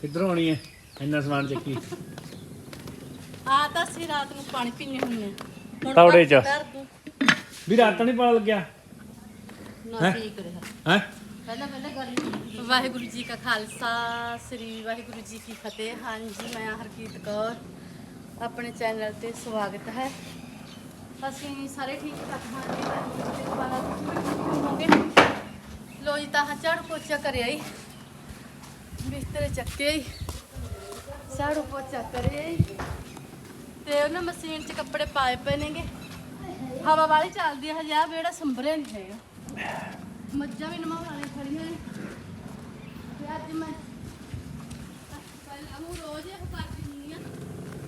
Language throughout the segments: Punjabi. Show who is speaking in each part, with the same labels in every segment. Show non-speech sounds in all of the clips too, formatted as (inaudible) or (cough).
Speaker 1: ਕਿੱਧਰੋਂ ਆਉਣੀ ਹੈ ਇੰਨਾ ਸਮਾਨ ਚੱਕੀ।
Speaker 2: ਆ ਤਾਂ ਅਸੀਂ ਰਾਤ ਨੂੰ ਪਾਣੀ ਪੀਣੇ ਆ। ਹੁਣ
Speaker 1: ਤੌੜੇ 'ਚ। ਵੀ ਰਾਤ ਤਾਂ ਨਹੀਂ ਪਤਾ ਲੱਗਿਆ।
Speaker 2: ਨਾ ਠੀਕ ਰਿਹਾ।
Speaker 1: ਹੈ?
Speaker 2: ਪਹਿਲਾਂ ਪਹਿਲਾਂ ਗੱਲ ਵਾਹਿਗੁਰੂ ਜੀ ਕਾ ਖਾਲਸਾ ਸ੍ਰੀ ਵਾਹਿਗੁਰੂ ਜੀ ਕੀ ਫਤਿਹ। ਹਾਂਜੀ ਮੈਂ ਹਰਕੀਤ ਕੌਰ। ਆਪਣੇ ਚੈਨਲ ਤੇ ਸਵਾਗਤ ਹੈ। ਅਸੀਂ ਸਾਰੇ ਠੀਕ ਠਾਕ ਹਾਂ ਜੀ। ਵਾਹਿਗੁਰੂ ਜੀ ਦੇ ਦੁਆਰਾ ਹੋਵਾਂਗੇ? ਲੋ ਜੀ ਤਾਂ ਝਾੜੂ ਪੋਚਾ ਕਰਿਆ ਹੀ ਬਿਸਤਰੇ ਚੱਕੇ ਝਾੜੂ ਪੋਚਾ ਕਰਿਆ ਹੀ ਤੇ ਉਹਨਾਂ ਮਸ਼ੀਨ 'ਚ ਕੱਪੜੇ ਪਾਏ ਪਏ ਨੇਗੇ। ਹਵਾ ਵਾਲੀ ਚੱਲਦੀ ਹੈ ਹਜੇ ਆ ਵਿਹੜਾ ਸੰਭਰਿਆ ਨਹੀਂ ਹੈਗਾ। ਮੱਝਾਂ ਵੀ ਨਮਾਉਣ ਵਾਲੀਆਂ ਖੜੀਆਂ ਨੇ। ਤੇ ਅੱਜ ਮੈਂ ਪਹਿਲਾਂ ਨੂੰ ਰੋਜ਼ ਇਹ ਕਰਦੀ ਹੁੰਦੀ ਆ।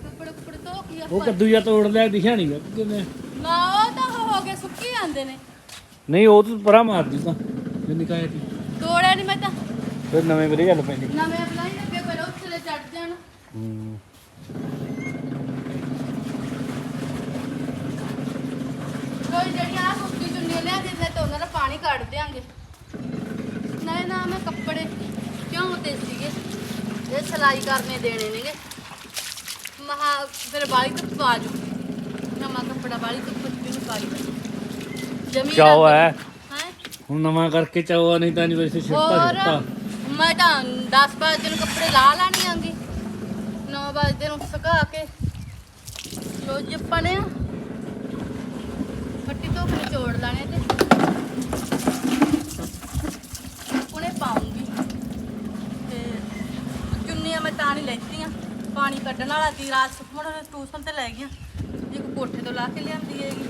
Speaker 2: ਕੱਪੜੇ ਕੁਪੜੇ ਧੋ ਕੇ
Speaker 1: ਉਹ
Speaker 2: ਆਪਾਂ
Speaker 1: ਕੱਦੂ ਜਾਂ ਤੋੜ ਲਿਆ ਦਿਖਿਆ ਨਹੀਂ ਕਿਵੇਂ
Speaker 2: ਨਾ ਉਹ ਤਾਂ ਹੋ ਗਏ ਸੁੱਕੀ ਜਾਂਦੇ ਨੇ।
Speaker 1: ਨਹੀਂ ਉਹ ਤਾਂ ਪਰਾਂ ਮਾਰਦੀ ਤਾਂ ਜੇ ਨਿਕਾਇਆ ਸੀ।
Speaker 2: ਤੋੜਿਆ ਨਹੀਂ ਮੈਂ ਤਾਂ।
Speaker 1: ਫਿਰ ਨਵੇਂ ਵੀਰੇ ਗੱਲ ਪੈਂਦੀ।
Speaker 2: ਨਵੇਂ ਬਲਾਈ ਲੱਗੇ ਪਰ ਉੱਥੇ ਚੜ ਜਾਣ।
Speaker 1: ਹੂੰ
Speaker 2: ਕੋਈ ਜਿਹੜੀਆਂ ਆ ਸੁੱਕੀ ਚੁੰਨੀਆਂ ਲਿਆ ਦਿੰਦੇ ਤੇ ਉਹਨਾਂ ਦਾ ਪਾਣੀ ਕੱਢ ਦਿਆਂਗੇ। ਨਹੀਂ ਨਾ ਮੈਂ ਕੱਪੜੇ ਕਿਉਂ ਤੇ ਸੀਗੇ ਇਹ ਸਿਲਾਈ ਕਰਨੇ ਦੇਣੇ ਨੇਗੇ। ਮਹਾ ਫਿਰ ਬਾਲੀ ਤੋਂ ਪਾ ਜੂ। ਨਵਾਂ ਕੱਪੜਾ ਬਾਲੀ ਤੋਂ ਕੁਝ ਵੀ ਨਹੀਂ ਪਾਈ। ਜਮੀਨ
Speaker 1: ਚਾਓ ਹੈ।
Speaker 2: ਹੈ?
Speaker 1: ਹੁਣ ਨਵਾਂ ਕਰਕੇ ਚਾਓ ਨਹੀਂ ਤਾਂ ਨਹੀਂ ਵੈਸੇ ਛਿੱਟਾ ਛਿੱਟਾ
Speaker 2: ਮੈਂ ਤਾਂ 10 ਵਜੇ ਨੂੰ ਕੱਪੜੇ ਲਾ ਲੈਣੀ ਆਂਗੀ। 9 ਵਜੇ ਨੂੰ ਸੁਕਾ ਕੇ। ਲੋ ਜੀ, ਆਪਾਂ ਨੇ ਫੱਟੀ ਤੋਂ ਨਿਚੋੜ ਲੈਣੇ ਤੇ। ਉਹਨੇ ਪਾਉਂਗੀ। ਤੇ ਚੁੰਨੀਆਂ ਮੈਂ ਤਾਂ ਨਹੀਂ ਲੈਤੀਆਂ। ਪਾਣੀ ਕੱਢਣ ਵਾਲਾ ਦੀ ਰਾਤ ਸੁਖਮਣ ਟੂਸਨ ਟਿਊਸ਼ਨ ਤੇ ਲੈ ਗਈਆਂ। ਇੱਕ ਕੋਠੇ ਤੋਂ ਲਾ ਕੇ ਲਿਆਂਦੀ ਹੈਗੀ।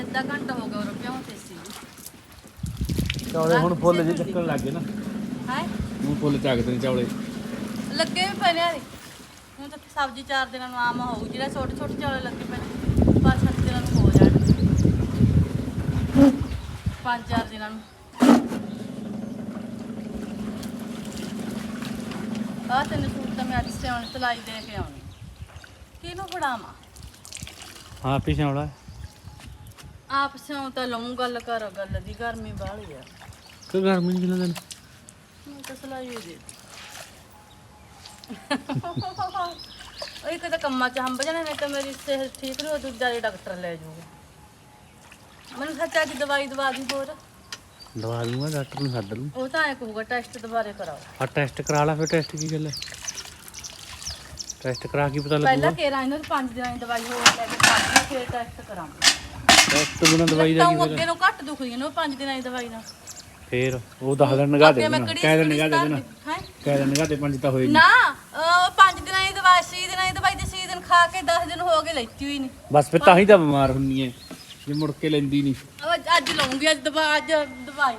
Speaker 2: ਅੱਧਾ ਘੰਟਾ ਹੋ ਗਿਆ ਉਹ ਰੁਕਿਆ ਤੇ।
Speaker 1: ਚੌਲੇ ਹੁਣ ਫੁੱਲ ਜੇ ਚੱਕਣ ਲੱਗ ਗਏ ਨਾ।
Speaker 2: ਹੈ
Speaker 1: ਹੁਣ ਫੁੱਲ ਚੱਕਦੇ ਨੇ ਚੌਲੇ।
Speaker 2: ਲੱਗੇ ਵੀ ਪਏ ਨੇ ਹਲੇ। ਹੁਣ ਤਾਂ ਸਬਜ਼ੀ ਚਾਰ ਦਿਨਾਂ ਨੂੰ ਆਮ ਹੋਊ ਜਿਹੜਾ ਛੋਟੇ ਛੋਟੇ ਚੌਲੇ ਲੱਗੇ ਪਏ ਨੇ ਪੰਜ ਸੱਤ ਦਿਨਾਂ ਨੂੰ ਹੋ ਜਾਣ। ਪੰਜ ਚਾਰ ਦਿਨਾਂ ਨੂੰ। ਆਹ ਤੈਨੂੰ ਸੂਟ ਤਾਂ ਮੈਂ ਅੱਜ ਸਿਉਣ ਸਿਲਾਈ ਦੇ ਕੇ ਆਉਣੀ। ਕਿਹਨੂੰ ਫੜਾਵਾਂ?
Speaker 1: ਹਾਂ ਪਿਛੇ ਆਉਣਾ
Speaker 2: ਆਪ ਸਿਉਂ ਤਾਂ ਲਊਂ ਗੱਲ ਕਰ ਗੱਲ ਦੀ ਗਰਮੀ ਬਾਹਲੀ ਆ।
Speaker 1: ਨਹੀਂ ਲੱਗਣ
Speaker 2: ਮੈਂ ਤਾਂ ਸਿਲਾਈ ਹੋਈ ਦੇ ਉਹ ਇੱਕ ਤਾਂ ਕੰਮਾਂ ਚ ਹੰਬ ਜਾਣੇ ਨੇ ਤਾਂ ਮੇਰੀ ਸਿਹਤ ਠੀਕ ਨਹੀਂ ਹੋ ਦੂਜਾ ਹੀ ਡਾਕਟਰ ਲੈ ਜਾਊਗਾ। ਮੈਨੂੰ ਸੱਚਾ ਦੀ ਦਵਾਈ ਦਵਾ ਦੀ ਹੋਰ।
Speaker 1: ਦਵਾ ਦੂੰਗਾ ਡਾਕਟਰ ਨੂੰ ਸੱਦ ਲੂੰ
Speaker 2: ਉਹ ਤਾਂ ਐ ਕਹੂਗਾ ਟੈਸਟ ਦੁਬਾਰੇ ਕਰਾਓ।
Speaker 1: ਆ ਟੈਸਟ ਕਰਾ ਲਾ ਫਿਰ ਟੈਸਟ ਕੀ ਗੱਲ ਹੈ ਟੈਸਟ ਕਰਾ ਕੇ ਪਤਾ
Speaker 2: ਪਹਿਲਾਂ
Speaker 1: ਲੱਗੂਗਾ
Speaker 2: ਕੇਰਾਂ ਇਹਨਾਂ ਨੂੰ 5 ਦਿਨਾਂ ਦੀ ਦਵਾਈ ਹੋਰ ਲੈ ਕੇ ਖਾਣੀ ਫਿਰ ਟੈਸਟ ਕਰਾਂਗੇ।
Speaker 1: ਟੈਸਟ ਬਿਨਾਂ ਦਵਾਈ ਦਾ
Speaker 2: ਤਾਂ
Speaker 1: ਕੀ
Speaker 2: ਅੱਗੇ ਨੂੰ ਘੱਟ ਦੁਖਦੀਆਂ ਨੇ ਉਹ 5 ਦਿਨਾਂ ਦੀ ਦਵਾਈ ਨਾਲ।
Speaker 1: ਫੇਰ ਉਹ 10 ਦਿਨ ਨਿਗਾਹ ਦੇ ਦੇਣਾ। ਕਹਿ ਦੇ ਨਿਗਾਹ ਦੇ ਦੇਣਾ।
Speaker 2: ਹੈ?
Speaker 1: ਕਹਿ ਦੇ ਨਿਗਾਹ ਤੇ ਪੰਜ ਤਾਂ ਹੋਏ ਨਹੀਂ
Speaker 2: ਨਾ ਉਹ 5 ਦਿਨਾਂ ਦੀ ਦਵਾਈ 6 ਦਿਨਾਂ ਦੀ ਦਵਾਈ ਤੇ 6 ਦਿਨ ਖਾ ਕੇ 10 ਦਿਨ ਹੋ ਗਏ ਲੈਤੀ ਹੋਈ ਨਹੀਂ
Speaker 1: ਬਸ ਫਿਰ ਤਾਂ ਹੀ ਤਾਂ ਬਿਮਾਰ ਹੁੰਨੀ ਹੈ ਜੇ ਮੁੜ ਕੇ ਲੈਂਦੀ ਨਹੀਂ
Speaker 2: ਅੱਜ- ਲਾਉਂਗੀ ਅੱਜ ਦਵਾ ਅੱਜ ਦਵਾਈ।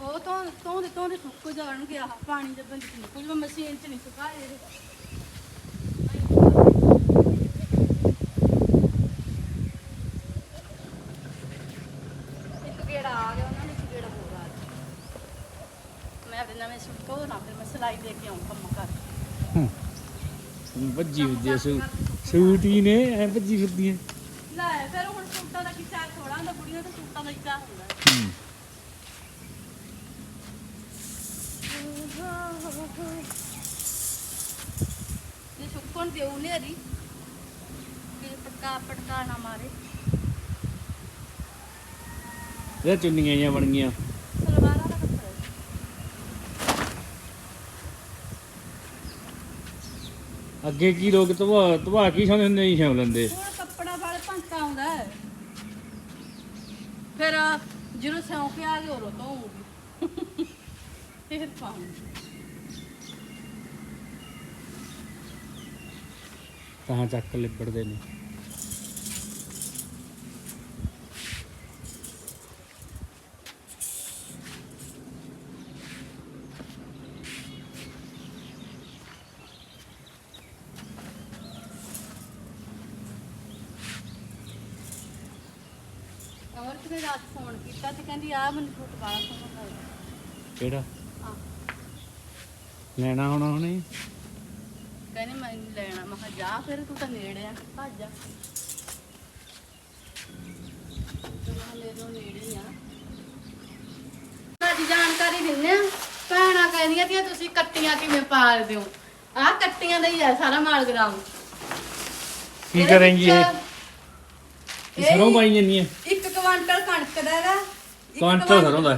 Speaker 2: ਉਹ ਤੋਂ ਤੋਂ ਦੇ ਤੋਂ ਦੇ ਸੁੱਕ ਜਾਣਗੇ ਆਹ ਪਾਣੀ ਦੇ ਬੰਦ ਕੁਝ ਮਸ਼ੀਨ ਚ ਨਹੀਂ ਸੁਕਾਏ ਇਹਦੇ। ਇੱਕ ਗੇੜਾ ਆ ਗਿਆ ਉਹਨਾਂ ਨੇ ਇੱਕ ਗੇੜਾ ਹੋਰ ਆ ਗਿਆ ਮੈਂ ਆਪਣੇ ਨਵੇਂ ਸੂਟ ਧੋ ਨਾ ਫਿਰ ਮੈਂ ਸਿਲਾਈ ਦੇ ਕੇ ਆਉਂ ਕੰਮ ਕਰ
Speaker 1: ਭੱਜੀ ਹੁੰਦੀ ਐ ਸੂ ਸੂਟ ਹੀ ਨੇ ਐ ਭੱਜੀ ਫਿਰਦੀ ਐ
Speaker 2: ਲੈ ਫਿਰ ਹੁਣ ਸੂਟਾਂ ਦਾ ਕੀ ਚਾਰ ਥੋੜਾ ਹੁੰਦਾ ਕੁੜੀਆਂ ਦਾ ਸੂਟਾਂ ਦਾ ਹੀ ਚਾਰ ਹੁੰਦਾ? ਇਹ ਸੁੱਕਣ ਦਿਉ ਨੇਰੀ ਕਿ ਪਟਕਾ ਪਟਕਾ ਨਾ ਮਾਰੇ।
Speaker 1: ਇਹ ਚੁੰਨੀਆਂ ਜਿਹੀਆਂ ਬਣ ਗਈਆਂ
Speaker 2: ਸਲਵਾਰਾਂ ਦਾ ਕੱਪੜਾ ਹੈ।
Speaker 1: ਅੱਗੇ ਕੀ ਲੋਕ ਤਵਾ ਤਵਾ ਕੀ ਸਮਝਦੇ ਹੁੰਦੇ ਨਹੀਂ ਸ਼ਾਮ ਲੈਂਦੇ?
Speaker 2: ਹੁਣ ਕੱਪੜਾ ਵਾਲੇ ਭੰਕਾ ਆਉਂਦਾ ਹੈ। ਫਿਰ ਜਦੋਂ ਸਿਉਂ ਕੇ ਆ ਗਏ ਉਰੋਂ ਤੋਂ ਹੋਊਗੀ ਫਿਰ ਪਾਉਂਗੀ।
Speaker 1: ਤਾਂ ਚੱਕ ਲਿਬੜਦੇ ਨੇ
Speaker 2: ਔਰ ਕਿਨੇ ਰਾਤ ਫੋਨ ਕੀਤਾ ਤੇ ਕਹਿੰਦੀ ਆ ਮੈਨੂੰ ਸੂਟ ਵਾਲਾ ਸੋਹਣਾ ਲੱਗਦਾ।
Speaker 1: ਕਿਹੜਾ?
Speaker 2: ਆ
Speaker 1: ਲੈਣਾ ਹੋਣਾ ਹੁਣੇ
Speaker 2: ਕਹਿੰਦੀ ਮੈਂ ਨੀ ਲੈਣਾ। ਮੈਂ ਕਿਹਾ ਜਾ ਫਿਰ ਤੂੰ ਤਾਂ ਨੇੜੇ ਆ ਭੱਜ ਜਾ ਮੈਨੂੰ ਨੇੜੇ ਆ। ਸਾਡੀ ਜਾਣਕਾਰੀ ਦਿੰਨੇ ਆ। ਭੈਣਾਂ ਕਹਿੰਦੀਆਂ ਕਿ ਤੁਸੀਂ ਕੱਟੀਆਂ ਕਿਵੇਂ ਪਾਲਦੇ ਹੋ ਆਹ ਕੱਟੀਆਂ ਦਾ ਹੀ ਆ ਸਾਰਾ ਮਾਲਗਰਾਮ।
Speaker 1: ਕੀ ਕਰਾਂਗੀ ਇਹ?
Speaker 2: ਇਹ
Speaker 1: ਸਰੋਂ ਪਾਈ ਜੰਨੀ ਹੈ
Speaker 2: ਇੱਕ ਕੁਆਂਟਲ ਕਣਕ ਦਾ ਹੈਗਾ। ਇੱਕ
Speaker 1: ਕੁਆਂਟਲ ਸਰੋਂ ਦਾ।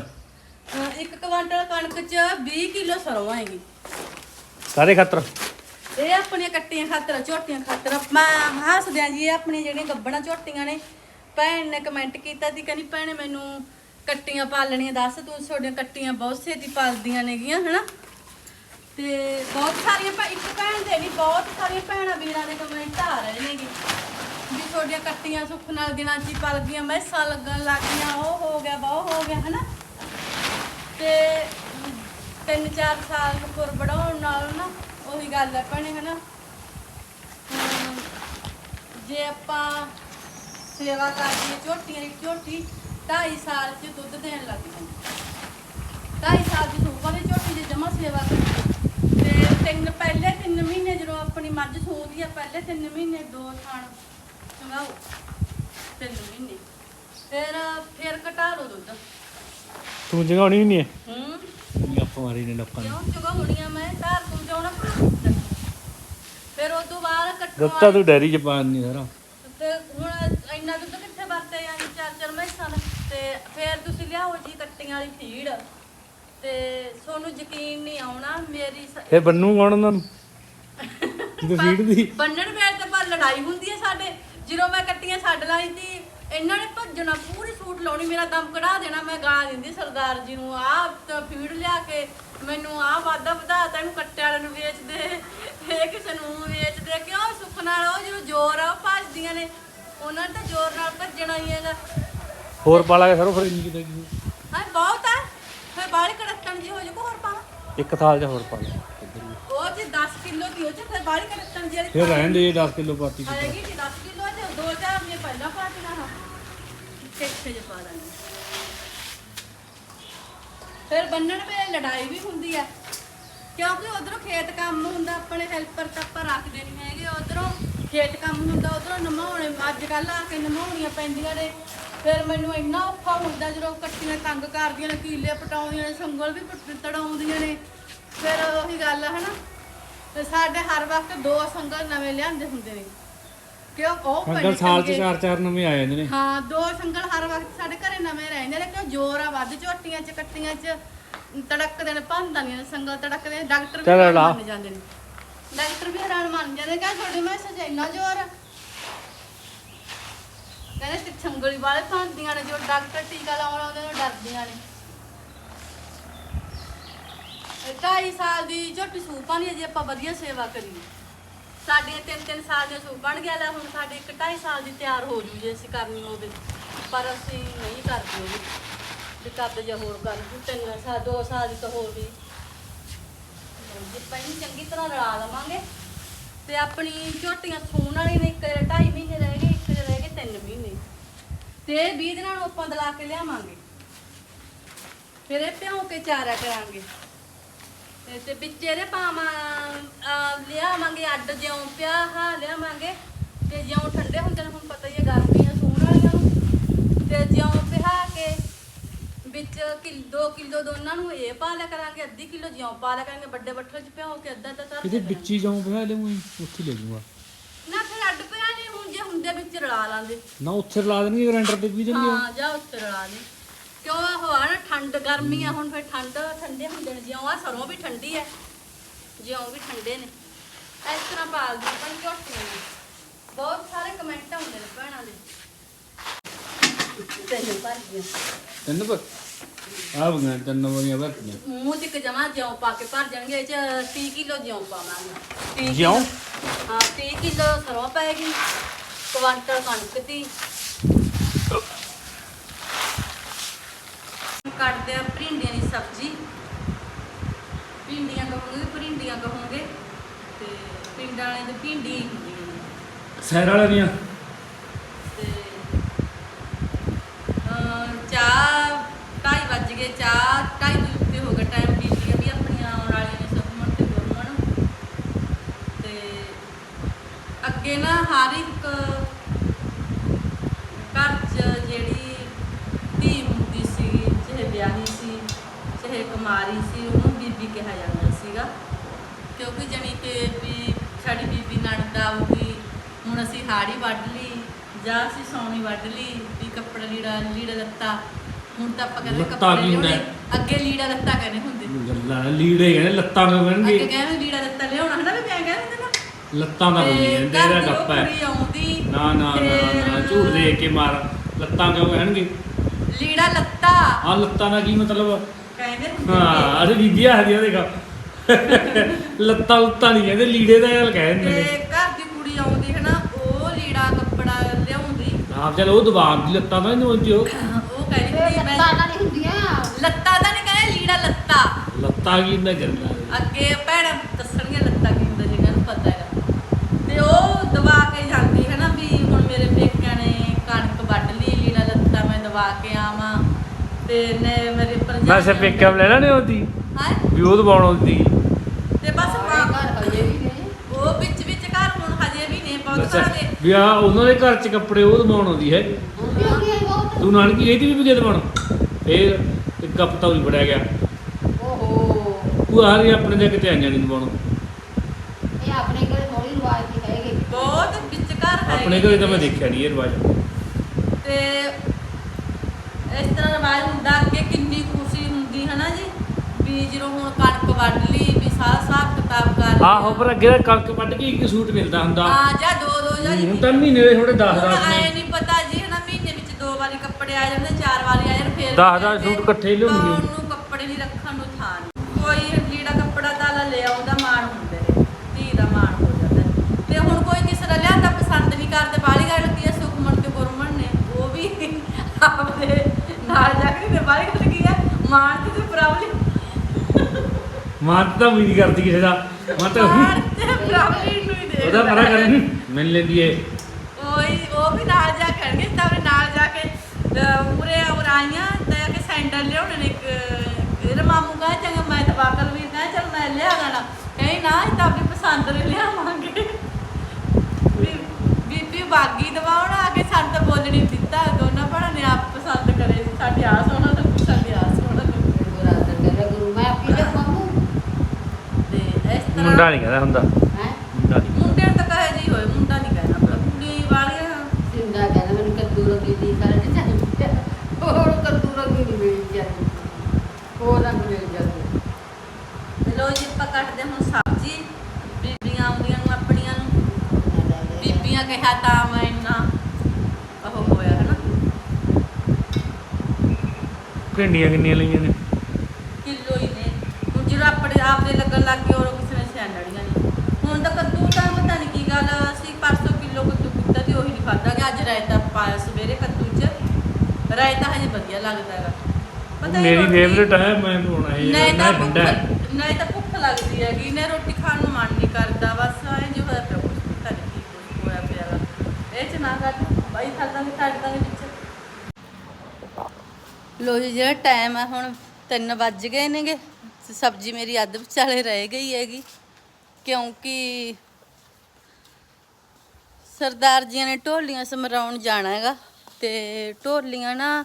Speaker 2: ਹਾਂ, ਇੱਕ ਕੁਆਂਟਲ ਕਣਕ ਚ 20 ਕਿਲੋ ਸਰੋਂ ਆਏਗੀ।
Speaker 1: ਸਾਰੇ ਖਾਤਰ?
Speaker 2: ਇਹ ਆਪਣੀਆਂ ਕੱਟੀਆਂ ਖਾਤਰ ਝੋਟੀਆਂ ਖਾਤਰ। ਮੈਂ ਹੱਸਦਿਆਂ ਜੀ ਇਹ ਆਪਣੀਆਂ ਜਿਹੜੀਆਂ ਗੱਬਣਾ ਝੋਟੀਆਂ ਨੇ ਭੈਣ ਨੇ ਕਮੈਂਟ ਕੀਤਾ ਸੀ ਕਹਿੰਦੀ ਭੈਣੇ ਮੈਨੂੰ ਕੱਟੀਆਂ ਪਾਲਣੀਆਂ ਦੱਸ ਤੂੰ ਤੁਹਾਡੀਆਂ ਕੱਟੀਆਂ ਬਹੁਤ ਛੇਤੀ ਪਾਲਦੀਆਂ ਨੇਗੀਆਂ ਹਨਾ? ਤੇ ਬਹੁਤ ਸਾਰੀਆਂ ਭੈ- ਇੱਕ ਭੈਣ ਦੇ ਨਹੀਂ ਬਹੁਤ ਸਾਰੀਆਂ ਭੈਣਾਂ ਵੀਰਾਂ ਦੇ ਕਮੈਂਟ ਆ ਰਹੇ ਨੇਗੇ। ਵੀ ਤੁਹਾਡੀਆਂ ਕੱਟੀਆਂ ਸੁੱਖ ਨਾਲ ਦਿਨਾਂ ਚ ਹੀ ਪਲ ਗਈਆਂ ਮੈਸਾਂ ਲੱਗਣ ਲੱਗ ਗਈਆਂ ਉਹ ਹੋ ਗਿਆ ਉਹ ਹੋ ਗਿਆ ਹਨਾ? ਤੇ ਤਿੰਨ ਚਾਰ ਸਾਲ ਉੱਪਰ ਵਧਾਉਣ ਨਾਲ ਨਾ ਉਹੀ ਗੱਲ ਹੈ ਭੈਣੇ ਹਨਾ? ਹਮ, ਜੇ ਆਪਾਂ ਸੇਵਾ ਕਰਦੀ ਝੋਟੀਆਂ ਦੀ ਝੋਟੀ 2.5 ਸਾਲ ਚ ਦੁੱਧ ਦੇਣ ਲੱਗ ਜਾਂਦੀ। 2.5 ਸਾਲ ਦੀ ਸੂਪਾਂ ਦੀ ਝੋਟੀ ਜੇ ਜਮਾ ਸੇਵਾ ਕਰੀ ਤੇ ਤਿੰਨ ਪਹਿਲੇ ਤਿੰਨ ਮਹੀਨੇ ਜਦੋਂ ਆਪਣੀ ਮੱਝ ਸੂਦੀ ਆ ਪਹਿਲੇ ਤਿੰਨ ਮਹੀਨੇ ਦੋ ਥਾਣ ਚੰਗਾਓ ਤਿੰਨ ਮਹੀਨੇ। ਫਿਰ ਫਿਰ ਘਟਾ ਲਓ ਦੁੱਧ।
Speaker 1: ਤੂੰ ਜਗਾਉਣੀ ਨਹੀਂ ਹੈ?
Speaker 2: ਹੂੰ।
Speaker 1: ਗੱਪ ਮਾਰੀ ਨੇ ਲੋਕਾਂ ਨੂੰ।
Speaker 2: ਕਿਉਂ ਚੁਗਾ ਹੋਣੀਆਂ ਮੈਂ? ਘਰ ਤੋਂ ਜਾਉਣਾ ਫਿਰ ਉਸ ਤੋਂ ਬਾਅਦ ਕੱਟਣ
Speaker 1: ਦਿੱਤਾ ਤੂੰ ਡੈਰੀ ਚ ਪਾ ਨਹੀਂ ਸਾਰਾ।
Speaker 2: ਤੇ ਹੁਣ ਇੰਨਾ ਦੁੱਧ ਕਿੱਥੇ ਵਰਤੇ ਜਾਂਦੀ ਚਾਰ ਚਾਰ ਮੈਸਾਂ ਦਾ। ਤੇ ਫਿਰ ਤੁਸੀਂ ਲਿਆਓ ਜੀ ਕੱਟੀਆਂ ਵਾਲੀ ਫੀਡ। ਤੇ ਤੁਹਾਨੂੰ ਯਕੀਨ ਨਹੀਂ ਆਉਣਾ ਮੇਰੀ ਸ-
Speaker 1: ਫੇਰ ਬੰਨੂ ਕੌਣ ਉਹਨਾਂ ਨੂੰ? (laughs) ਤੂੰ ਫੀਡ ਦੀ
Speaker 2: ਬੰਨਣ ਵੇਲੇ ਤਾਂ ਪਰ ਲੜਾਈ ਹੁੰਦੀ ਹੈ ਸਾਡੇ। ਜਦੋਂ ਮੈਂ ਕੱਟੀਆਂ ਛੱਡ ਲਾਈ ਸੀ ਇਹਨਾਂ ਨੇ ਭੱਜਣਾ ਪੂਰੀ ਸੂਟ ਲਾਉਣੀ ਮੇਰਾ ਦਮ ਕਢਾ ਦੇਣਾ ਮੈਂ ਗਾ ਦਿੰਦੀ ਸਰਦਾਰ ਜੀ ਨੂੰ ਆਹ ਫੀਡ ਲਿਆ ਕੇ ਮੈਨੂੰ ਆਹ ਵਾਧਾ ਵਧਾ ਤਾ ਇਹਨੂੰ ਕੱਟੇ ਵਾਲੇ ਨੂੰ ਵੇਚ ਦੇ ਇਹ ਕਿਸੇ ਨੂੰ ਵੇਚ ਦੇ ਕਿਉਂ ਸੁੱਖ ਨਾਲ ਉਹ ਜਦੋਂ ਜ਼ੋਰ ਆ ਉਹ ਭੱਜਦੀਆਂ ਨੇ ਉਹਨਾਂ ਨੇ ਤਾਂ ਜ਼ੋਰ ਨਾਲ ਭੱਜਣਾ ਹੀ ਹੈਗਾ।
Speaker 1: ਹੋਰ ਪਾ ਲਾਂਗੇ ਸਰੋਂ ਫਿਰ ਇੰਨੀ ਕਿਤੇ ਕੀ
Speaker 2: ਹਾਂ ਬਹੁਤ ਆ। ਫਿਰ ਬਾਹਲੀ ਕੜਕਣ ਜੀ ਹੋ ਜੂ ਹੋਰ ਪਾਵਾਂ
Speaker 1: ਇੱਕ ਥਾਲ ਚ ਹੋਰ ਪਾ ਲਾ।
Speaker 2: ਉਹ ਚ 10 ਕਿਲੋ ਦੀ ਉਹ ਚ ਫਿਰ ਬਾਹਲੀ ਕੜਕਣ ਜੀ ਵਾਲੀ
Speaker 1: ਫਿਰ ਰਹਿਣ ਦੇ 10 ਕਿਲੋ ਪਾਤੀ
Speaker 2: ਆਏਗੀ ਕਿ 10 ਕਿਲੋ ਪਹਿਲਾਂ ਪਾ ਦੇਣਾ ਹਾਂ ਕਿੱਥੇ ਜੇ ਪਾ ਦਾਂਗੇ ਫਿਰ ਬੰਨਣ ਵੇਲੇ ਲੜਾਈ ਵੀ ਹੁੰਦੀ ਆ। ਕਿਉਂਕਿ ਉਧਰੋਂ ਖੇਤ ਕੰਮ ਹੁੰਦਾ, ਆਪਣੇ ਹੈਲਪਰ ਤਾਂ ਆਪਾਂ ਰੱਖਦੇ ਨਹੀਂ ਹੈਗੇ। ਉਧਰੋਂ ਖੇਤ ਕੰਮ ਹੁੰਦਾ, ਉਧਰੋਂ ਨਮਾਉਣੇ, ਅੱਜ ਕੱਲ ਆ ਕੇ ਨਮਾਉਣੀਆਂ ਪੈਂਦੀਆਂ ਨੇ। ਫਿਰ ਮੈਨੂੰ ਇੰਨਾ ਔਖਾ ਹੁੰਦਾ ਜਦੋਂ ਕੱਟੀਆਂ ਤੰਗ ਕਰਦੀਆਂ ਨੇ, ਕੀਲੇ ਪਟਾਉਂਦੀਆਂ ਨੇ, ਸੰਗਲ ਵੀ ਪਟ- ਤੜਾਉਂਦੀਆਂ ਨੇ। ਫਿਰ ਉਹੀ ਗੱਲ ਆ, ਹਨਾ? ਤੇ ਸਾਡੇ ਹਰ ਵਕਤ ਦੋ ਸੰਗਲ ਨਵੇਂ ਲਿਆਂਦੇ ਹੁੰਦੇ ਨੇ। ਕਿਉਂ? ਉਹ ਬੜੇ
Speaker 1: ਸਾਲ ਚ ਚਾਰ ਚਾਰ ਨਵੇਂ ਆ ਜਾਂਦੇ ਨੇ।
Speaker 2: ਹਾਂ ਦੋ ਸੰਗਲ ਹਰ ਵਕਤ ਸਾਡੇ ਘਰੇ ਨਵੇਂ ਰਹਿੰਦੇ ਨੇ ਕਿਉਂ? ਜ਼ੋਰ ਆ ਵੱਧ ਝੋਟੀਆਂ ਚ ਕੱਟੀਆਂ ਚ ਤੜਕਦੇ ਨੇ ਭੰਦਾਂ ਨੇ ਸੰਗਲ ਤੜਕਦੇ ਨੇ ਡਾਕਟਰ ਵੀ
Speaker 1: ਚੱਲ
Speaker 2: ਹੈਰਾਨ
Speaker 1: ਲਾ।
Speaker 2: ਮੰਨ ਜਾਂਦੇ ਨੇ। ਡਾਕਟਰ ਵੀ ਹੈਰਾਨ ਮੰਨ ਜਾਂਦੇ ਕਿ ਤੁਹਾਡੇ ਮੈਂ ਸੱਚ ਇੰਨਾ ਜ਼ੋਰ ਆ। ਕਹਿੰਦੇ ਤੇ ਸੰਗਲੀ ਵਾਲੇ ਭੰਦੀਆਂ ਨੇ ਜੋ ਡਾਕਟਰ ਟੀਕਾ ਲਾਉਣ ਆਉਂਦੇ ਨੇ ਉਹ ਡਰਦੀਆਂ ਨੇ। ਇਹ ਢਾਈ ਸਾਲ ਦੀ ਝੋਟੀ ਸੂਪਾਂ ਦੀ ਜੇ ਆਪਾਂ ਵਧੀਆ ਸੇਵਾ ਕਰੀਏ। ਸਾਡੀਆਂ ਤਿੰਨ ਤਿੰਨ ਸਾਲ ਦੀਆਂ ਸੂਪ ਬਣ ਗਿਆ ਲੈ, ਹੁਣ ਸਾਡੀ ਇੱਕ ਸਾਲ ਦੀ ਤਿਆਰ ਹੋ ਜੂ ਜੇ ਅਸੀਂ ਕਰਨੀ ਹੋਵੇ ਪਰ ਅਸੀਂ ਨਹੀਂ ਕਰਦੇ ਉਹ ਵੀ ਕੱਦ ਜਾਂ ਹੋਰ ਕਰ ਲੂ ਤਿੰਨ ਸਾਲ, ਦੋ ਸਾਲ ਦੀ ਤਾਂ ਹੋਰ ਵੀ। ਜੇ ਪਹਿਲੀ ਚੰਗੀ ਤਰ੍ਹਾਂ ਰਲਾ ਲਵਾਂਗੇ। ਤੇ ਆਪਣੀ ਝੋਟੀਆਂ ਸੂਣ ਵਾਲੀ ਨੇ ਇੱਕ ਦੇ ਢਾਈ ਮਹੀਨੇ ਰਹਿ ਗਏ, ਇੱਕ ਦੇ ਰਹਿ ਗਏ ਤਿੰਨ ਮਹੀਨੇ। ਤੇ 20 ਦਿਨਾਂ ਨੂੰ ਆਪਾਂ ਦਲਾ ਕੇ ਲਿਆਵਾਂਗੇ। ਫਿਰ ਇਹ ਭਿਉਂ ਕੇ ਚਾਰਾ ਕਰਾਂਗੇ। ਤੇ ਤੇ ਵਿੱਚ ਇਹਦੇ ਪਾਵਾਂ ਲਿਆਵਾਂਗੇ ਅੱਡ ਜਿਉਂ ਪਿਆ ਹਾ ਲਿਆਵਾਂਗੇ। ਤੇ ਜਿਉਂ ਠੰਡੇ ਹੁੰਦੇ ਨੇ ਹੁਣ ਪਤਾ ਹੀ ਹੈ ਗਰਮੀਆਂ ਸੂਣ ਵਾਲੀਆਂ ਨੂੰ। ਤੇ ਜਿਉਂ ਪਿਹਾ ਕੇ ਵਿੱਚ ਕਿਲ 2 ਕਿਲੋ ਦੋਨਾਂ ਨੂੰ ਇਹ ਪਾ ਲਿਆ ਕਰਾਂਗੇ ਅੱਧੀ ਕਿਲੋ ਜਿਉਂ ਪਾ ਲਿਆ ਕਰਾਂਗੇ ਵੱਡੇ ਬੱਠਲ ਚ ਭਿਉਂ ਕੇ ਅੱਧਾ ਅੱਧਾ ਧਰ
Speaker 1: ਕਿਤੇ ਵਿੱਚੀ ਜਾਉਂ ਪਿਆ ਲੈ ਮੈਂ ਉੱਥੇ ਲੈ ਜੂਗਾ।
Speaker 2: ਨਾ ਫਿਰ ਅੱਡ ਪਿਆ ਨਹੀਂ ਹੁਣ ਜੇ ਹੁੰਦੇ ਵਿੱਚ ਰਲਾ ਲਾਂਗੇ।
Speaker 1: ਨਾ ਉੱਥੇ ਲਾ ਦੇਣਗੇ ਗ੍ਰਾਈਂਡਰ ਤੇ ਵੀ ਦੇਣਗੇ।
Speaker 2: ਹਾਂ ਜਾ ਉੱਤੇ ਰਲਾ ਦੇ ਕਿਉਂ ਉਹ ਆ ਨਾ ਠੰਡ ਗਰਮੀ ਆ ਹੁਣ ਫਿਰ ਠੰਡ ਠੰਡੇ ਹੁੰਦੇ ਨੇ ਜਿਉਂ ਆ ਸਰੋਂ ਵੀ ਠੰਡੀ ਹੈ ਜਿਉਂ ਵੀ ਠੰਡੇ ਨੇ। ਇਸ ਤਰ੍ਹਾਂ ਪਾਲਦੀ ਆਪਾਂ ਝੋਟੀਆਂ ਨੇ। ਬਹੁਤ ਸਾਰੇ ਕਮੈਂਟ ਆਉਂਦੇ ਨੇ ਭੈਣਾਂ ਦੇ। ਤੈਨੂੰ ਭਰ ਗਿਆ
Speaker 1: ਤਿੰਨ ਪਰ ਆ ਬਗਾਂ ਤਿੰਨ ਵਾਰੀਆਂ ਵਰਤੀਆਂ
Speaker 2: ਮੂੰਹ ਚ ਇੱਕ ਜਮਾ ਜਿਉਂ ਪਾ ਕੇ ਭਰ ਜਾਣਗੇ ਇਹ ਚ 30 ਕਿਲੋ ਜਿਉਂ ਪਾਵਾਂਗੇ। 30
Speaker 1: ਜਿਉਂ?
Speaker 2: ਕਿੱਲੋ- ਹਾਂ 30 ਕਿਲੋ ਸਰੋਂ ਪੈਗੀ ਕੁਆਂਟਲ ਕਣਕ ਦੀ। ਕੱਟਦੇ ਆ ਭਿੰਡੀਆਂ ਦੀ ਸਬਜ਼ੀ। ਭਿੰਡੀਆਂ ਕਹੋਗੇ ਭਿੰਡੀਆਂ ਕਹੋਗੇ ਤੇ ਪਿੰਡਾਂ ਵਾਲੇ ਦੇ ਭਿੰਡੀ ਹੀ ਹੁੰਦੀਆਂ ਨੇ।
Speaker 1: ਸੈਰ ਵਾਲੇ ਦੀਆਂ?
Speaker 2: ਤੇ ਚਾਹ ਢਾਈ ਵੱਜ ਗਏ ਚਾਹ ਢਾਈ ਦੇ ਉੱਤੇ ਹੋ ਗਿਆ ਟਾਈਮ ਬੀਤੀਆਂ ਵੀ ਆਪਣੀਆਂ ਆਉਣ ਵਾਲੀਆਂ ਨੇ ਸੁਖਮਨ ਤੇ ਗੁਰਮਨ ਤੇ ਅੱਗੇ ਨਾ ਹਰ ਇੱਕ ਘਰ 'ਚ ਜਿਹੜੀ ਅਸੀਂ ਹਾੜੀ ਵੱਢ ਲਈ ਜਾਂ ਅਸੀਂ ਸੌਣੀ ਵੱਢ ਲਈ ਵੀ ਕੱਪੜਾ ਲੀੜਾ ਲੀੜਾ ਲੱਤਾ। ਹੁਣ ਤਾਂ ਆਪਾਂ ਕਹਿੰਦੇ
Speaker 1: ਲੱਤਾ
Speaker 2: ਕੱਪੜੇ
Speaker 1: ਕੀ ਹੁੰਦਾ
Speaker 2: ਲਿਆਉਣੇ ਅੱਗੇ ਲੀੜਾ ਲੱਤਾ ਕਹਿੰਦੇ ਹੁੰਦੇ।
Speaker 1: ਗੱਲਾਂ ਲੀੜੇ ਕਹਿੰਦੇ ਲੱਤਾਂ ਨੂੰ
Speaker 2: ਅੱਗੇ ਕਹਿੰਦੇ ਲੀੜਾ ਲੱਤਾ ਲਿਆਉਣਾ ਹਨਾ ਵੀ ਮੈਂ ਕਹਿੰਦੇ ਨਾ।
Speaker 1: ਲੱਤਾਂ ਦਾ ਬੋਲੀ ਜਾਂਦੇ ਇਹਦਾ ਗੱਪ ਹੈ।
Speaker 2: ਕੁੜੀ ਆਉਂਦੀ
Speaker 1: ਨਾ ਨਾ ਨਾ ਝੂਠ ਦੇ ਕੇ ਮਾਰ। ਲੱਤਾਂ ਕਿਉਂ ਕਹਿਣਗੇ?
Speaker 2: ਲੀੜਾ ਲੱਤਾ।
Speaker 1: ਆ ਲੱਤਾਂ ਦਾ ਕੀ ਮਤਲਬ?
Speaker 2: ਕਹਿੰਦੇ ਹੁੰਦੇ
Speaker 1: ਹਾਂ ਅਰੇ ਬੀਬੀਆਂ ਹਦੀਆਂ ਦੇਖਾ। ਲੱਤਾਂ ਲੁੱਤਾਂ ਨਹੀਂ ਕਹਿੰਦੇ ਲੀੜੇ ਦਾ ਗੱਲ ਕਹਿ ਦਿੰਦੇ
Speaker 2: ਤੇ
Speaker 1: ਨੇ।
Speaker 2: ਘਰ
Speaker 1: ਆਪ ਚਲ ਉਹ ਦਬਾਅ ਦੀ ਲੱਤਾਂ ਦਾ ਨਹੀਂ ਹੁੰਦੀ ਉਹ
Speaker 2: ਉਹ ਕਹਿੰਦੀ ਹੁੰਦੀ ਮੈਂ
Speaker 3: ਲੱਤਾਂ ਨਹੀਂ ਹੁੰਦੀਆਂ।
Speaker 2: ਲੱਤਾ ਤਾਂ ਨਹੀਂ ਕਹਿੰਦੇ ਲੀੜਾ ਲੱਤਾ।
Speaker 1: ਲੱਤਾਂ ਕੀ ਹੁੰਦਾ ਗੱਲਾਂ
Speaker 2: ਅੱਗੇ ਭੈਣਾਂ ਦੱਸਣਗੀਆਂ ਲੱਤਾਂ ਕੀ ਹੁੰਦਾ ਜਿਹਨਾਂ ਨੂੰ ਪਤਾ ਹੈਗਾ। ਤੇ ਉਹ ਦਵਾ ਕੇ ਜਾਂਦੀ ਹੈ ਨਾ ਵੀ ਹੁਣ ਮੇਰੇ ਪੇਕਿਆਂ ਨੇ ਕਣਕ ਵੱਢ ਲਈ ਲੀੜਾ ਲੱਤਾ ਮੈਂ ਦਵਾ ਕੇ ਆਵਾਂ। ਤੇ ਨੇ ਮੇਰੇ ਭਰਜਾਈ
Speaker 1: ਮੈਂ ਸੇ ਪੇਕਾ ਲੈ ਲੈਣੇ ਹੁੰਦੀ
Speaker 2: ਹਾਂ?
Speaker 1: ਵੀ ਉਹ ਦਬਾਉਣ ਹੁੰਦੀ
Speaker 2: ਤੇ ਬਸ ਮਾਂ
Speaker 3: ਘਰ ਹਜੇ ਵੀ ਨੇ।
Speaker 2: ਉਹ ਵਿੱਚ ਵਿੱਚ ਘਰ ਹੁਣ ਹਜੇ ਵੀ ਨੇ ਬਹੁਤ ਦੇ।
Speaker 1: ਵੀ ਆ ਉਹਨਾਂ ਦੇ ਘਰ ਚ ਕੱਪੜੇ ਉਹ ਦਬਾਉਣ ਹੁੰਦੀ ਹੈ। ਤੂੰ ਨਾਨਕੀ ਗਈ ਤੀ ਵੀ ਕਿਤੇ ਦਬਾਉਣ ਫੇਰ ਤਾਂ ਵੀ ਬੜਿਆ ਗਿਆ
Speaker 3: ਓਹੋ
Speaker 1: ਉਹ ਆ ਰਹੀ ਆਪਣੇ ਦੇ ਕਿਤੇ ਆਈਆਂ ਨਹੀਂ ਦਬਾਉਣ
Speaker 3: ਇਹ ਆਪਣੇ ਘਰੇ ਥੋੜੀ ਰਿਵਾਜ ਦੀ ਹੈਗੀ।
Speaker 2: ਬਹੁਤ ਵਿੱਚ ਘਰ ਹੈ
Speaker 1: ਆਪਣੇ ਘਰੇ ਤਾਂ ਮੈਂ ਦੇਖਿਆ ਨਹੀਂ ਇਹ ਰਿਵਾਜ।
Speaker 2: ਤੇ ਇਸ ਤਰ੍ਹਾਂ ਰਿਵਾਜ ਹੁੰਦਾ ਅੱਗੇ ਕਿੰਨੀ ਖੁਸ਼ੀ ਹੁੰਦੀ ਹੈ ਨਾ ਜੀ ਵੀ ਜਦੋਂ ਹੁਣ ਕਣਕ ਵੱਢ ਲਈ ਸਾਰਾ ਹਿਸਾਬ ਕਿਤਾਬ ਕਰ ਲਿਆ।
Speaker 1: ਆਹੋ ਪਰ ਅੱਗੇ ਤਾਂ ਕਣਕ ਵੱਢ ਕੇ ਇੱਕ ਸੂਟ ਮਿਲਦਾ ਹੁੰਦਾ
Speaker 2: ਹਾਂ ਜਾਂ ਦੋ ਦੋ ਜਾਂ
Speaker 1: ਹੁਣ ਤਾਂ ਮਹੀਨੇ ਦੇ ਥੋੜੇ 10
Speaker 2: ਹੁਣ
Speaker 1: 10
Speaker 2: ਆਏ ਨਹੀਂ ਪਤਾ ਜੀ ਹਨਾ ਮਹੀਨੇ ਵਿੱਚ ਦੋ ਵਾਰੀ ਕੱਪੜੇ ਆ ਜਾਂਦੇ ਚਾਰ ਵਾਰੀ ਆ ਜਾਂਦੇ ਫਿਰ
Speaker 1: ਦਸ ਦਸ ਸੂਟ ਇਕੱਠੇ ਲਿਆਉਣਗੇ।
Speaker 2: ਪਾਉਣ ਨੂੰ ਕੱਪੜੇ ਨਹੀਂ ਰੱਖਣ ਨੂੰ ਥਾਂ ਨਹੀਂ ਕੋਈ ਲੀੜਾ ਕੱਪੜਾ ਤਾਂ ਲੈ ਆਉਂਦਾ ਮਾਣ ਹੁੰਦੇ ਨੇ ਧੀ ਦਾ ਮਾਣ ਹੋ ਜਾਂਦਾ ਹੈ। ਤੇ ਹੁਣ ਕੋਈ ਕਿਸੇ ਦਾ ਲਿਆਂਦਾ ਪਸੰਦ ਨਹੀਂ ਕਰਦੇ ਬਾਹਲੀ ਗੱਲ ਕੀ ਹੈ ਸੁਖਮਨ ਤੇ ਗੁਰਮਨ ਨੇ ਉਹ ਵੀ ਆਪਦੇ ਨਾਲ ਜਾ ਕੇ ਤੇ ਬਾਹਲੀ ਗੱਲ ਕੀ ਹੈ ਮਾਣ ਤੇ ਪ੍ਰਾਬਲੀ
Speaker 1: ਮਾਂ ਤਾਂ ਵੀ ਨਹੀਂ ਕਰਦੀ ਕਿਸੇ ਦਾ। ਮਾਂ ਤਾਂ
Speaker 2: ਮਾਣ ਤੇ ਪ੍ਰਾਬਲੀ ਨੂੰ ਹੀ ਦੇ
Speaker 1: ਉਹਦਾ ਪਰਾ ਕਰਨ ਮਿਲ ਲੈਂਦੀ ਏ
Speaker 2: ਉਹੀ ਉਹ ਵੀ ਨਾਲ ਜਾ ਕਰਨਗੇ ਤਾਂ ਵੀ ਨਾਲ ਜਾ ਕੇ ਉਰੇ ਉਰਾਈਆਂ ਤੇ ਕਿ ਸੈਂਡਲ ਲਿਆਉਣੇ ਨੇ ਇੱਕ ਇਹਦੇ ਮਾਮੂ ਕਹਾ ਚੰਗਾ ਮੈਂ ਤਾਂ ਬਾਕਲ ਵੀਰ ਕਹਾ ਚਲ ਮੈਂ ਲਿਆ ਦੇਣਾ। ਕਹੀ ਨਾ ਇਹ ਤਾਂ ਆਪਣੀ ਪਸੰਦ ਦੇ ਲਿਆਵਾਂਗੇ। ਵੀ ਬੀਬੀ ਬਾਗੀ ਦਵਾਉਣ ਆ ਕੇ ਸਾਨੂੰ ਤਾਂ ਬੋਲਣੀ ਨੀ ਦਿੱਤਾ ਦੋਨਾਂ ਭੈਣਾਂ ਨੇ ਆਪ ਪਸੰਦ ਕਰੇ ਸਾਡੀ ਆਸ ਹੋਣਾ ਤਾਂ ਸਾਡੀ ਆਸ ਹੋਣਾ
Speaker 3: ਬਰਾਦਰ ਕਹਿੰਦਾ ਗੁਰੂ ਮੈਂ ਆਪੀ ਦੇ ਮੰਮੂ
Speaker 2: ਤੇ ਇਸ ਤਰ੍ਹਾਂ
Speaker 1: ਮੁੰਡਾ ਨਹੀਂ ਕਹਿੰਦਾ ਹੁੰਦਾ।
Speaker 3: ਹੈ?
Speaker 1: ਮੁੰਡਾ ਨਹੀਂ।
Speaker 2: ਮੁੰਡੇ ਨੂੰ ਤਾਂ ਕਹੇ ਜੀ ਹੋਏ ਮੁੰਡਾ ਨਹੀਂ ਪਰ ਕੁੜੀ ਵਾਲੀਆਂ
Speaker 3: ਸਿੰਦਾ ਕਹਿੰਦਾ ਮੈਨੂੰ ਕੱਦੂ ਰੋਗੀ ਦੀ ਕਰਨ ਚਾਹੀਦੀ ਹੋਰ ਕੱਦੂ ਰੋਗੀ ਨਹੀਂ ਮਿਲ ਜਾਂਦੀ। ਹੋਰ ਰੰਗ ਮਿਲ ਜਾਂਦੇ।
Speaker 2: ਲੋ ਜੀ ਆਪਾਂ ਕੱਟਦੇ ਹੁਣ ਸਬਜ਼ੀ। ਬੀਬੀਆਂ ਆਉਂਦੀਆਂ ਨੂੰ ਆਪਣੀਆਂ ਨੂੰ। ਬੀਬੀਆਂ ਕਿਹਾ ਤਾਂ ਮੈਂ ਇੰਨਾ ਉਹ ਹੋਇਆ ਹਨਾ?
Speaker 1: ਭਿੰਡੀਆਂ ਕਿੰਨੀਆਂ ਲਈਆਂ ਨੇ
Speaker 2: ਕਿਲੋ ਹੀ ਨੇ ਹੁਣ ਜਿਹੜਾ ਆਪਣੇ ਆਪ ਦੇ ਲੱਗਣ ਲੱਗ ਗਏ ਉਹ ਕਿਸੇ ਨੇ ਸੈਂਡੜੀਆਂ ਨਹੀਂ ਹੁਣ ਤਾਂ ਕੱਦੂ ਤਾਂ ਪਤਾ ਨਹੀਂ ਕੀ ਗੱਲ ਅਸੀਂ ਪਰਸੋਂ ਕਿਲੋ ਕੱਦੂ ਕੀਤਾ ਤੇ ਉਹੀ ਨਹੀਂ ਖਾਦਾ ਕਿ ਅੱਜ ਰਾਇਤਾ ਪਾਇਆ ਸਵੇਰੇ ਕੱਦੂ ਚ। ਰਾਇਤਾ ਹਜੇ ਵਧੀਆ ਲੱਗਦਾ ਹੈਗਾ। ਪਤਾ ਨੀ
Speaker 1: ਮੇਰੀ
Speaker 2: ਰੋਟੀ-
Speaker 1: ਫੇਵਰੇਟ ਹੈ ਮੈਂ ਬਣਾਉਣਾ ਇਹ
Speaker 2: ਨਹੀਂ ਤਾਂ
Speaker 1: ਠੰਡਾ
Speaker 2: ਨਹੀਂ ਤਾਂ ਭੁੱਖ ਲੱਗਦੀ ਹੈਗੀ। ਨੇ ਰੋਟੀ ਖਾਣ ਨੂੰ ਮਨ ਨਹੀਂ ਕਰਦਾ। ਬਸ ਐਂ ਜੋ ਹੋਇਆ ਪਿਆ ਪਤਾ ਨਹੀਂ ਕੀ ਕੁਛ ਹੋਇਆ ਪਿਆ। ਇਹ ਚ ਨਾ ਕਰ ਬਾਈ ਖਾ ਦਾਂਗੇ ਛੱਡ ਦਾਂਗੇ ਵਿੱਚ ਲੋ ਜੀ ਜਿਹੜਾ ਟਾਈਮ ਹੈ ਹੁਣ 3 ਵੱਜ ਗਏ ਨੇਗੇ। ਸਬਜ਼ੀ ਮੇਰੀ ਅੱਧ ਵਿਚਾਲੇ ਰਹਿ ਗਈ ਹੈਗੀ। ਕਿਉਂਕਿ ਸਰਦਾਰ ਜੀਆਂ ਨੇ ਢੋਲੀਆਂ ਸਮਰਾਉਣ ਜਾਣਾ ਹੈਗਾ ਤੇ ਢੋਲੀਆਂ ਨਾ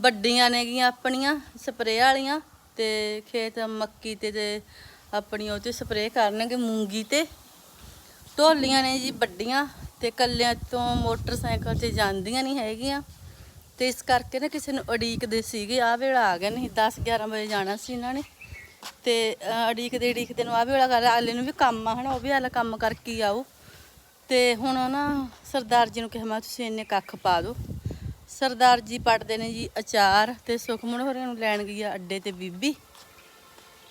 Speaker 2: ਵੱਡੀਆਂ ਨੇਗੀਆਂ ਆਪਣੀਆਂ ਸਪਰੇਅ ਵਾਲੀਆਂ ਤੇ ਖੇਤ ਮੱਕੀ ਤੇ ਤੇ ਆਪਣੀ ਉਹ ਤੇ ਸਪਰੇਅ ਕਰਨਗੇ ਮੂੰਗੀ ਤੇ। ਢੋਲੀਆਂ ਨੇ ਜੀ ਵੱਡੀਆਂ ਤੇ ਕੱਲਿਆਂ ਤੋਂ ਮੋਟਰਸਾਈਕਲ ਤੇ ਜਾਂਦੀਆਂ ਨਹੀਂ ਹੈਗੀਆਂ ਤੇ ਇਸ ਕਰਕੇ ਨਾ ਕਿਸੇ ਨੂੰ ਉਡੀਕਦੇ ਸੀਗੇ। ਆਹ ਵੇਲਾ ਆ ਗਿਆ ਨਹੀਂ 10 11 ਵਜੇ ਜਾਣਾ ਸੀ ਇਹਨਾਂ ਨੇ ਤੇ ਅਹ, ਉਡੀਕਦੇ ਉਡੀਕਦੇ ਨੂੰ ਆਹ ਵੇਲਾ ਕਰ ਅਗਲੇ ਨੂੰ ਵੀ ਕੰਮ ਆ ਹਨਾ ਉਹ ਵੀ ਹਾਲੇ ਕੰਮ ਕਰਕੇ ਹੀ ਆਓ ਤੇ ਹੁਣ ਨਾ ਸਰਦਾਰ ਜੀ ਨੂੰ ਕਿਹਾ, ਮੈਂ ਤੁਸੀਂ ਇੰਨੇ ਕੱਖ ਪਾ ਦਿਓ। ਸਰਦਾਰ ਜੀ ਪੜਦੇ ਨੇ ਜੀ ਅਚਾਰ ਤੇ ਸੁਖਮਨ ਹੋਰਾਂ ਨੂੰ ਲੈਣ ਗਈ ਆ ਅੱਡੇ ਤੇ ਬੀਬੀ।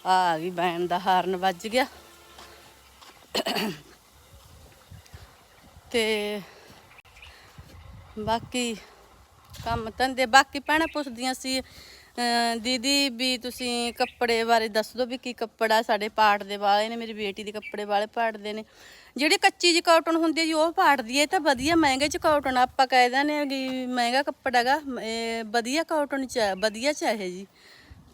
Speaker 2: ਆ ਗਈ ਬੈਣ ਦਾ ਹਾਰਨ ਵੱਜ ਗਿਆ। ਤੇ ਬਾਕੀ ਕੰਮ ਧੰਦੇ, ਬਾਕੀ ਭੈਣਾਂ ਪੁੱਛਦੀਆਂ ਸੀ, ਅਹ, ਦੀਦੀ ਵੀ ਤੁਸੀਂ ਕੱਪੜੇ ਬਾਰੇ ਦੱਸ ਦਿਓ ਵੀ ਕੀ ਕੱਪੜਾ ਸਾਡੇ ਪਾਟ ਦੇ ਵਾਲੇ ਨੇ, ਮੇਰੀ ਬੇਟੀ ਦੇ ਕੱਪੜੇ ਵਾਲੇ ਪਾਟਦੇ ਨੇ। ਜਿਹੜੀ ਕੱਚੀ ਜੀ ਕਾਟਨ ਹੁੰਦੀ ਹੈ ਜੀ, ਉਹ ਪਾਟਦੀ ਹੈ ਤਾਂ ਵਧੀਆ ਮਹਿੰਗੇ ਚ ਕਾਟਨ ਆਪਾਂ ਕਹਿ ਦਿੰਦੇ ਹਾਂ ਕਿ ਮਹਿੰਗਾ ਕੱਪੜਾ ਹੈਗਾ ਵਧੀਆ ਕਾਟਨ ਚ ਹੈ, ਵਧੀਆ ਚ ਹੈ ਜੀ।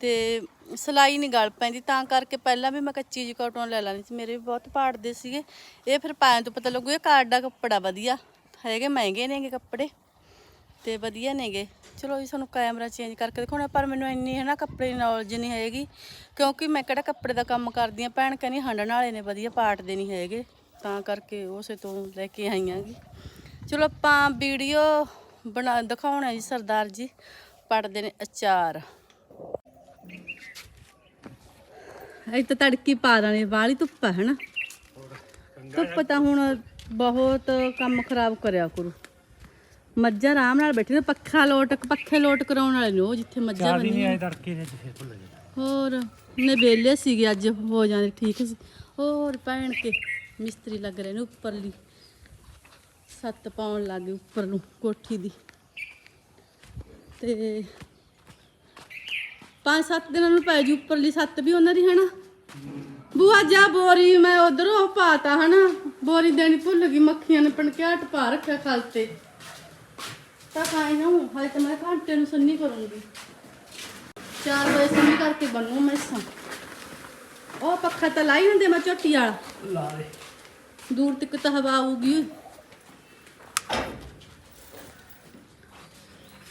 Speaker 2: ਤੇ ਸਲਾਈ ਨਹੀਂ ਗਲ ਪੈਂਦੀ, ਤਾਂ ਕਰਕੇ ਪਹਿਲਾਂ ਵੀ ਮੈਂ ਕੱਚੀ ਜੀ ਕਾਟਨ ਲੈ ਲੈਣੀ ਸੀ। ਮੇਰੇ ਵੀ ਬਹੁਤ ਪਾੜਦੇ ਸੀਗੇ। ਇਹ ਫਿਰ ਪਾਇਆ ਤੋਂ ਪਤਾ ਲੱਗੂ, ਇਹ ਕਾਰਡ ਦਾ ਕੱਪੜਾ ਵਧੀਆ। ਹੈਗੇ ਮਹਿੰਗੇ ਨੇਗੇ ਕੱਪੜੇ, ਤੇ ਵਧੀਆ ਨੇਗੇ। ਚਲੋ ਜੀ, ਤੁਹਾਨੂੰ ਕੈਮਰਾ ਚੇਂਜ ਕਰਕੇ ਦਿਖਾਉਣਾ, ਪਰ ਮੈਨੂੰ ਇੰਨੀ ਹੈ ਨਾ ਕੱਪੜੇ ਦੀ ਨੌਲੇਜ ਨਹੀਂ ਹੈਗੀ। ਕਿਉਂਕਿ ਮੈਂ ਕਿਹੜਾ ਕੱਪੜੇ ਦਾ ਕੰਮ ਕਰਦੀ ਆ ਭੈਣ ਕਹਿੰਦੀ ਹੰਡਣ ਵਾਲੇ ਨੇ, ਵਧੀਆ ਪਾਟਦੇ ਨਹੀਂ ਹੈਗੇ। ਤਾਂ ਕਰਕੇ ਉਸੇ ਤੋਂ ਲੈ ਕੇ ਆਈ ਆਂਗੀ ਚਲੋ ਆਪਾਂ ਵੀਡੀਓ ਬਣਾ ਦਿਖਾਉਣਾ ਜੀ ਸਰਦਾਰ ਜੀ। ਪੜਦੇ ਨੇ ਅਚਾਰ। ਇੱਥੇ ਤੜਕੀ ਪਾ ਦੇਣੇ ਵਾਲੀ ਧੁੱਪ ਹੈ ਹਨਾ? ਧੁੱਪ ਤਾਂ ਹੁਣ ਬਹੁਤ ਕੰਮ ਖਰਾਬ ਕਰਿਆ ਕਰੂ। ਮੱਝਾਂ ਆਰਾਮ ਨਾਲ ਬੈਠੇ ਨੇ ਪੱਖਾ ਲੋਟ ਪੱਖੇ ਲੋਟ ਕਰਾਉਣ ਵਾਲੇ ਨੇ ਉਹ ਜਿੱਥੇ ਮੱਝਾਂ
Speaker 1: ਨਹੀਂ ਆਏ ਤੜਕੇ ਦੇ ਜਿੱਥੇ ਭੁੱਲ
Speaker 2: ਹੋਰ ਨੇ ਵੇਲੇ ਸੀਗੇ ਅੱਜ ਹੋ ਜਾਂਦੇ ਠੀਕ ਸੀ। ਹੋਰ ਭੈਣ ਕੇ ਮਿਸਤਰੀ ਲੱਗ ਰਹੇ ਨੇ ਉੱਪਰਲੀ। ਸੱਤ ਪਾਉਣ ਲੱਗੇ ਉੱਪਰ ਨੂੰ, ਕੋਠੀ ਦੀ। ਤੇ ਪੰਜ ਸੱਤ ਦਿਨਾਂ ਨੂੰ ਪੈ ਜੂ ਉੱਪਰਲੀ ਸੱਤ ਵੀ ਉਹਨਾਂ ਦੀ, ਹਨਾ? ਬੂਆ, ਜਾ ਬੋਰੀ ਮੈਂ ਉਧਰੋਂ ਪਾਤਾ, ਹਨਾ? ਬੋਰੀ ਦੇਣੀ ਭੁੱਲ ਗਈ, ਮੱਖੀਆਂ ਨੇ ਪਣਕਿਆਟ ਪਾ ਰੱਖਿਆ ਖਲ ਤੇ। ਤਾਂ ਕਾਇ ਨਾ ਹਾਲੇ ਤਾਂ ਮੈਂ ਘੰਟੇ ਨੂੰ ਸੰਨੀ ਕਰੂੰਗੀ। 4 ਵਜੇ ਸੰਨੀ ਕਰਕੇ ਬਣੂ ਮੈਂ ਸਾਂ ਉਹ ਪੱਖਾ ਤਾਂ ਲਾਈ ਹੁੰਦੇ ਮੈਂ ਝੋਟੀ ਵਾਲਾ।
Speaker 1: ਲਾ ਦੇ।
Speaker 2: ਦੂਰ ਤੱਕ ਤਾਂ ਹਵਾ ਆਊਗੀ।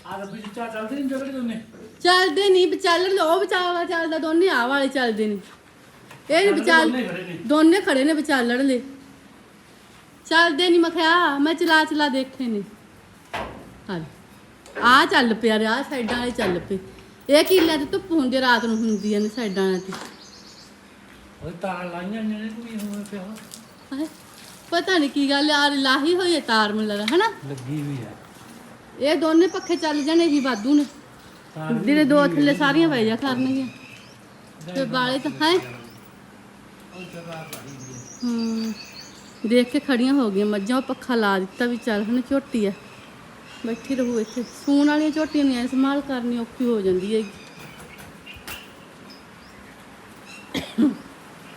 Speaker 1: ਆ ਰੱਬੀ ਜੀ ਚਾਹ ਚੱਲਦੇ ਨਹੀਂ ਜਗੜੇ ਦੋਨੇ
Speaker 2: ਚੱਲਦੇ ਨਹੀਂ ਵਿਚਾਲਣ ਉਹ ਵਿਚਾਲਾ ਚੱਲਦਾ ਦੋਨੇ ਆ ਵਾਲੇ ਚੱਲਦੇ ਨੇ। ਇਹ ਨਹੀਂ ਵਿਚਾਲ
Speaker 1: ਦੋਨੇ ਖੜੇ ਨੇ।
Speaker 2: ਵਿਚਾਲਣ ਲੈ ਚੱਲਦੇ ਨਹੀਂ ਮੈਂ ਕਿਹਾ ਮੈਂ ਚਲਾ ਚਲਾ ਦੇਖੇ ਨੇ। ਹਾਂ। ਆ ਚੱਲ ਪਿਆ ਆ ਸਾਈਡਾਂ ਵਾਲੇ ਚੱਲ ਪਏ। ਇਹ ਕਿੱਲਿਆਂ ਤੇ ਧੁੱਪ ਹੁੰਦੀ ਰਾਤ ਨੂੰ ਹੁੰਦੀਆਂ ਨੇ ਸਾਈਡਾਂ ਵਾਲੇ ਤੇ।
Speaker 1: ਉਹ ਤਾਰ ਲਾਈਆਂ ਨੇ ਕੋਈ ਹੋਵੇ ਪਿਆ
Speaker 2: ਹਾਏ, ਪਤਾ ਨਹੀਂ ਕੀ ਗੱਲ ਆ ਲਾਹੀ ਹੋਈ ਹੈ ਤਾਰ ਮੈਨੂੰ ਲੱਗਦਾ ਹਨਾ?
Speaker 1: ਲੱਗੀ ਹੋਈ ਆ।
Speaker 2: ਇਹ ਦੋਨੇ ਪੱਖੇ ਚੱਲ ਜਾਣੇ ਹੀ ਵਾਧੂ ਨੇ। ਜਿਹੜੇ ਦੋ ਥੱਲੇ ਸਾਰੀਆਂ ਪੈ ਜਾ ਕਰਨਗੀਆਂ। ਤੇ ਵਾਲੇ ਤਾਂ ਹੈ। ਹੂੰ ਦੇਖ ਕੇ ਖੜੀਆਂ ਹੋ ਗਈਆਂ ਮੱਝਾਂ ਉਹ ਪੱਖਾ ਲਾ ਦਿੱਤਾ ਵੀ ਚੱਲ ਹੁਣ ਝੋਟੀ ਆ। ਬੈਠੀ ਰਹੂ ਇੱਥੇ। ਸੂਣ ਵਾਲੀਆਂ ਝੋਟੀਆਂ ਨਹੀਂ ਐ ਸੰਭਾਲ ਕਰਨੀ ਔਖੀ ਹੋ ਜਾਂਦੀ ਹੈਗੀ।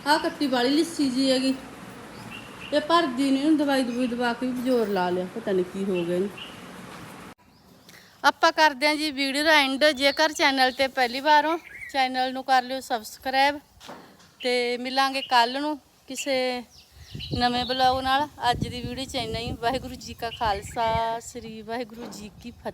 Speaker 2: ਆ ਕੱਟੀ ਵਾਲੀ ਲਿੱਸੀ ਜੀ ਹੈਗੀ। ਇਹ ਭਰਦੀ ਨੇ ਇਹਨੂੰ ਦਵਾਈ ਦਵਾਈ ਦਵਾ ਕੇ ਵੀ ਜ਼ੋਰ ਲਾ ਲਿਆ, ਪਤਾ ਨਹੀਂ ਕੀ ਹੋ ਗਿਆ ਇਹਨੂੰ। ਆਪਾਂ ਕਰਦੇ ਹਾਂ ਜੀ ਵੀਡੀਓ ਦਾ ਐਂਡ। ਜੇਕਰ ਚੈਨਲ ਤੇ ਪਹਿਲੀ ਵਾਰ ਹੋ, ਚੈਨਲ ਨੂੰ ਕਰ ਲਿਓ ਸਬਸਕ੍ਰਾਈਬ ਤੇ ਮਿਲਾਂਗੇ ਕੱਲ ਨੂੰ ਕਿਸੇ ਨਵੇਂ ਬਲੌਗ ਨਾਲ। ਅੱਜ ਦੀ ਵੀਡੀਓ ਚ ਇੰਨਾ ਹੀ। ਵਾਹਿਗੁਰੂ ਜੀ ਕਾ ਖਾਲਸਾ, ਸ੍ਰੀ ਵਾਹਿਗੁਰੂ ਜੀ ਕੀ ਫਤਿਹ।